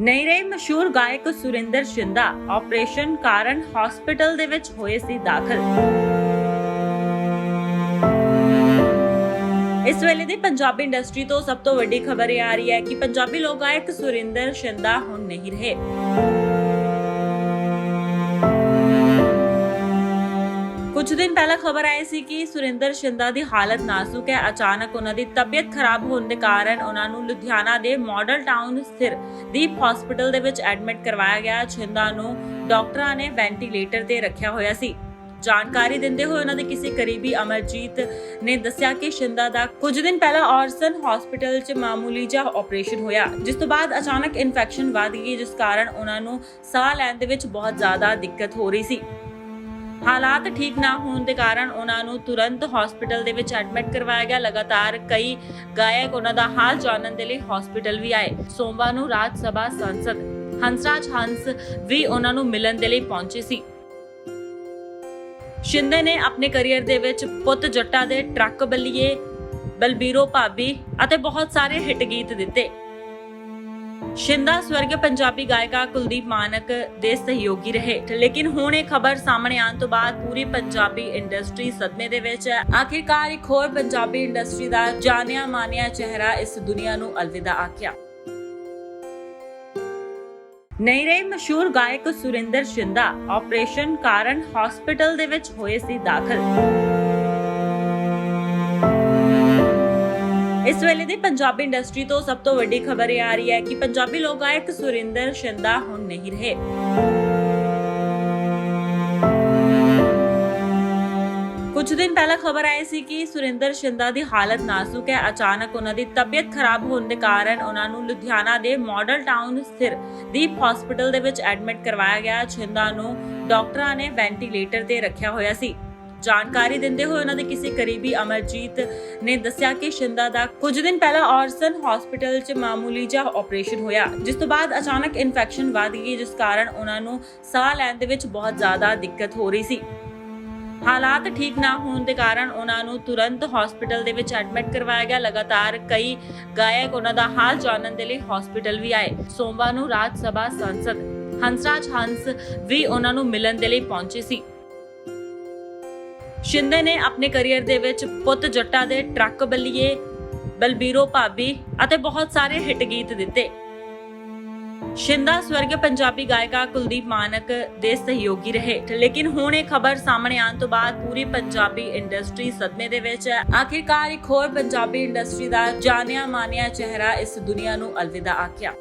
ਨਹੀਂ ਰਹੇ ਮਸ਼ਹੂਰ ਗਾਇਕ ਸੁਰਿੰਦਰ ਸ਼ਿੰਦਾ ਆਪਰੇਸ਼ਨ ਕਾਰਨ ਹਸਪੀਟਲ ਦੇ ਵਿੱਚ ਹੋਏ ਸੀ ਦਾਖਲ। ਇਸ ਵੇਲੇ ਦੀ ਪੰਜਾਬੀ ਇੰਡਸਟਰੀ ਤੋਂ ਸਭ ਤੋਂ ਵੱਡੀ ਖਬਰ ਇਹ ਆ ਰਹੀ ਹੈ ਕਿ ਪੰਜਾਬੀ ਲੋਕ ਗਾਇਕ ਸੁਰਿੰਦਰ ਸ਼ਿੰਦਾ ਹੁਣ ਨਹੀਂ ਰਹੇ। ਕੁਝ ਦਿਨ ਪਹਿਲਾਂ ਖਬਰ ਆਈ ਸੀ ਕਿ ਸੁਰਿੰਦਰ ਸ਼ਿੰਦਾ ਦੀ ਹਾਲਤ ਨਾਜ਼ੁਕ ਹੈ। ਅਚਾਨਕ ਉਹਨਾਂ ਦੀ ਤਬੀਅਤ ਖਰਾਬ ਹੋਣ ਦੇ ਕਾਰਨ ਉਹਨਾਂ ਨੂੰ ਲੁਧਿਆਣਾ ਦੇ ਮਾਡਲ ਟਾਊਨ ਸਥਿਰ ਦੀਪ ਹਸਪੀਟਲ ਦੇ ਵਿੱਚ ਐਡਮਿਟ ਕਰਵਾਇਆ ਗਿਆ। ਸ਼ਿੰਦਾ ਨੂੰ ਡਾਕਟਰਾਂ ਨੇ ਵੈਂਟੀਲੇਟਰ ਤੇ ਰੱਖਿਆ ਹੋਇਆ ਸੀ। ਜਾਣਕਾਰੀ ਦਿੰਦੇ ਹੋਏ ਉਹਨਾਂ ਦੇ ਕਿਸੇ ਕਰੀਬੀ ਅਮਰਜੀਤ ਨੇ ਦੱਸਿਆ ਕਿ ਸ਼ਿੰਦਾ ਦਾ ਕੁਝ ਦਿਨ ਪਹਿਲਾਂ ਔਰਸਨ ਹਸਪੀਟਲ 'ਚ ਮਾਮੂਲੀ ਜਿਹਾ ਆਪਰੇਸ਼ਨ ਹੋਇਆ, ਜਿਸ ਤੋਂ ਬਾਅਦ ਅਚਾਨਕ ਇਨਫੈਕਸ਼ਨ ਵੱਧ ਗਈ, ਜਿਸ ਕਾਰਨ ਉਹਨਾਂ ਨੂੰ ਸਾਹ ਲੈਣ ਦੇ ਵਿੱਚ ਬਹੁਤ ਜ਼ਿਆਦਾ ਦਿੱਕਤ ਹੋ ਰਹੀ ਸੀ। ਹਾਲਾਤ ਠੀਕ ਨਾ ਹੋਣ ਦੇ ਕਾਰਨ ਉਹਨਾਂ ਨੂੰ ਤੁਰੰਤ ਹਸਪੀਟਲ ਦੇ ਵਿੱਚ ਐਡਮਿਟ ਕਰਵਾਇਆ ਗਿਆ। ਲਗਾਤਾਰ ਕਈ ਗਾਇਕ ਉਹਨਾਂ ਦਾ ਹਾਲ ਜਾਣਨ ਦੇ ਲਈ ਹਸਪੀਟਲ ਵੀ ਆਏ। ਸੋਮਵਾਰ ਨੂੰ ਰਾਜ ਸਭਾ ਸੰਸਦ ਹੰਸਰਾਜ ਹੰਸ ਵੀ ਉਹਨਾਂ ਨੂੰ ਮਿਲਣ ਦੇ ਲਈ ਪਹੁੰਚੇ ਸੀ। ਸ਼ਿੰਦੇ ਨੇ ਆਪਣੇ ਕੈਰੀਅਰ ਦੇ ਵਿੱਚ ਪੁੱਤ ਜੱਟਾ ਦੇ ਟਰੱਕ ਬੱਲੀਏ, ਬਲਬੀਰੋ ਭਾਬੀ ਅਤੇ ਬਹੁਤ ਸਾਰੇ ਹਿੱਟ ਗੀਤ ਦਿੱਤੇ। ਸ਼ਿੰਦਾ ਸਵਰਗੀ ਪੰਜਾਬੀ ਗਾਇਕਾ ਕੁਲਦੀਪ ਮਾਨਕ ਦੇ ਸਹਿਯੋਗੀ ਰਹੇ। ਲੇਕਿਨ ਹੁਣ ਇਹ ਖਬਰ ਸਾਹਮਣੇ ਆਉਣ ਤੋਂ ਬਾਅਦ ਪੂਰੀ ਪੰਜਾਬੀ ਇੰਡਸਟਰੀ ਸਦਮੇ ਦੇ ਵਿੱਚ ਹੈ। ਆਖਿਰਕਾਰ ਇੱਕ ਹੋਰ ਪੰਜਾਬੀ ਇੰਡਸਟਰੀ ਦਾ ਜਾਣਿਆ ਮਾਨਿਆ ਚਿਹਰਾ ਇਸ ਦੁਨੀਆ ਨੂੰ ਅਲਵਿਦਾ ਆਖਿਆ। ਨਹੀਂ ਰਹੇ ਮਸ਼ਹੂਰ ਗਾਇਕ ਸੁਰਿੰਦਰ ਸ਼ਿੰਦਾ, ਆਪਰੇਸ਼ਨ ਕਾਰਨ ਹਸਪੀਟਲ ਦੇ ਵਿੱਚ ਹੋਏ ਸੀ ਦਾਖਲ। ਇਸ ਵੇਲੇ ਦੀ ਪੰਜਾਬੀ ਇੰਡਸਟਰੀ ਤੋਂ ਸਭ ਤੋਂ ਵੱਡੀ ਖਬਰ ਇਹ ਆ ਰਹੀ ਹੈ ਕਿ ਪੰਜਾਬੀ ਲੋਕ ਗਾਇਕ ਸੁਰਿੰਦਰ ਸ਼ਿੰਦਾ ਹੁਣ ਨਹੀਂ ਰਹੇ। ਕੁਝ ਦਿਨ ਪਹਿਲਾਂ ਖਬਰ ਆਈ ਸੀ ਕਿ ਸੁਰਿੰਦਰ ਸ਼ਿੰਦਾ ਦੀ ਹਾਲਤ ਨਾਜ਼ੁਕ ਹੈ। ਅਚਾਨਕ ਉਹਨਾਂ ਦੀ ਤਬੀਅਤ ਖਰਾਬ ਹੋਣ ਦੇ ਕਾਰਨ ਉਹਨਾਂ ਨੂੰ ਲੁਧਿਆਣਾ ਦੇ ਮਾਡਲ ਟਾਊਨ ਸਥਿਰ ਦੀਪ ਹਸਪੀਟਲ ਦੇ ਵਿੱਚ ਐਡਮਿਟ ਕਰਵਾਇਆ ਗਿਆ। ਸ਼ਿੰਦਾ ਨੂੰ ਡਾਕਟਰਾਂ ਨੇ ਵੈਂਟੀਲੇਟਰ ਤੇ ਰੱਖਿਆ ਹੋਇਆ ਸੀ। ਜਾਣਕਾਰੀ ਦਿੰਦੇ ਹੋਏ ਉਹਨਾਂ ਦੇ ਕਿਸੇ ਕਰੀਬੀ ਅਮਰਜੀਤ ਨੇ ਦੱਸਿਆ ਕਿ ਸ਼ਿੰਦਾ ਦਾ ਕੁਝ ਦਿਨ ਪਹਿਲਾਂ ਔਰਸਨ ਹਸਪੀਟਲ 'ਚ ਮਾਮੂਲੀ ਜਿਹਾ ਆਪਰੇਸ਼ਨ ਹੋਇਆ, ਜਿਸ ਤੋਂ ਬਾਅਦ ਅਚਾਨਕ ਇਨਫੈਕਸ਼ਨ ਵੱਧ ਗਈ, ਜਿਸ ਕਾਰਨ ਉਹਨਾਂ ਨੂੰ ਸਾਹ ਲੈਣ ਦੇ ਵਿੱਚ ਬਹੁਤ ਜ਼ਿਆਦਾ ਦਿੱਕਤ ਹੋ ਰਹੀ ਸੀ। ਹਾਲਾਤ ਠੀਕ ਨਾ ਹੋਣ ਦੇ ਕਾਰਨ ਉਹਨਾਂ ਨੂੰ ਤੁਰੰਤ ਹਸਪੀਟਲ ਦੇ ਵਿੱਚ ਐਡਮਿਟ ਕਰਵਾਇਆ ਗਿਆ। ਲਗਾਤਾਰ ਕਈ ਗਾਇਕ ਉਹਨਾਂ ਦਾ ਹਾਲ ਜਾਣਨ ਦੇ ਲਈ ਹਸਪੀਟਲ ਵੀ ਆਏ। ਸੋਮਵਾਰ ਨੂੰ ਰਾਜ ਸਭਾ ਸੰਸਦ ਹੰਸਰਾਜ ਹੰਸ ਵੀ ਉਹਨਾਂ ਨੂੰ ਮਿਲਣ ਦੇ ਲਈ ਪਹੁੰਚੇ ਸੀ। ਸ਼ਿੰਦੇ ਨੇ ਆਪਣੇ ਕੈਰੀਅਰ ਦੇ ਵਿੱਚ ਪੁੱਤ ਜੱਟਾ ਦੇ ਟਰੱਕ ਬੱਲੀਏ, ਬਲਬੀਰੋ ਭਾਬੀ ਅਤੇ ਬਹੁਤ ਸਾਰੇ ਹਿੱਟ ਗੀਤ ਦਿੱਤੇ। ਸ਼ਿੰਦਾ ਸਵਰਗੀ ਪੰਜਾਬੀ ਗਾਇਕਾ ਕੁਲਦੀਪ ਮਾਨਕ ਦੇ ਸਹਿਯੋਗੀ ਰਹੇ। ਲੇਕਿਨ ਹੁਣ ਇਹ ਖਬਰ ਸਾਹਮਣੇ ਆਉਣ ਤੋਂ ਬਾਅਦ ਪੂਰੀ ਪੰਜਾਬੀ ਇੰਡਸਟਰੀ ਸਦਮੇ ਦੇ ਵਿੱਚ ਹੈ। ਆਖਿਰਕਾਰ ਇੱਕ ਹੋਰ ਪੰਜਾਬੀ ਇੰਡਸਟਰੀ ਦਾ ਜਾਣਿਆ ਮਾਨਿਆ ਚਿਹਰਾ ਇਸ ਦੁਨੀਆ ਨੂੰ ਅਲਵਿਦਾ ਆਖਿਆ।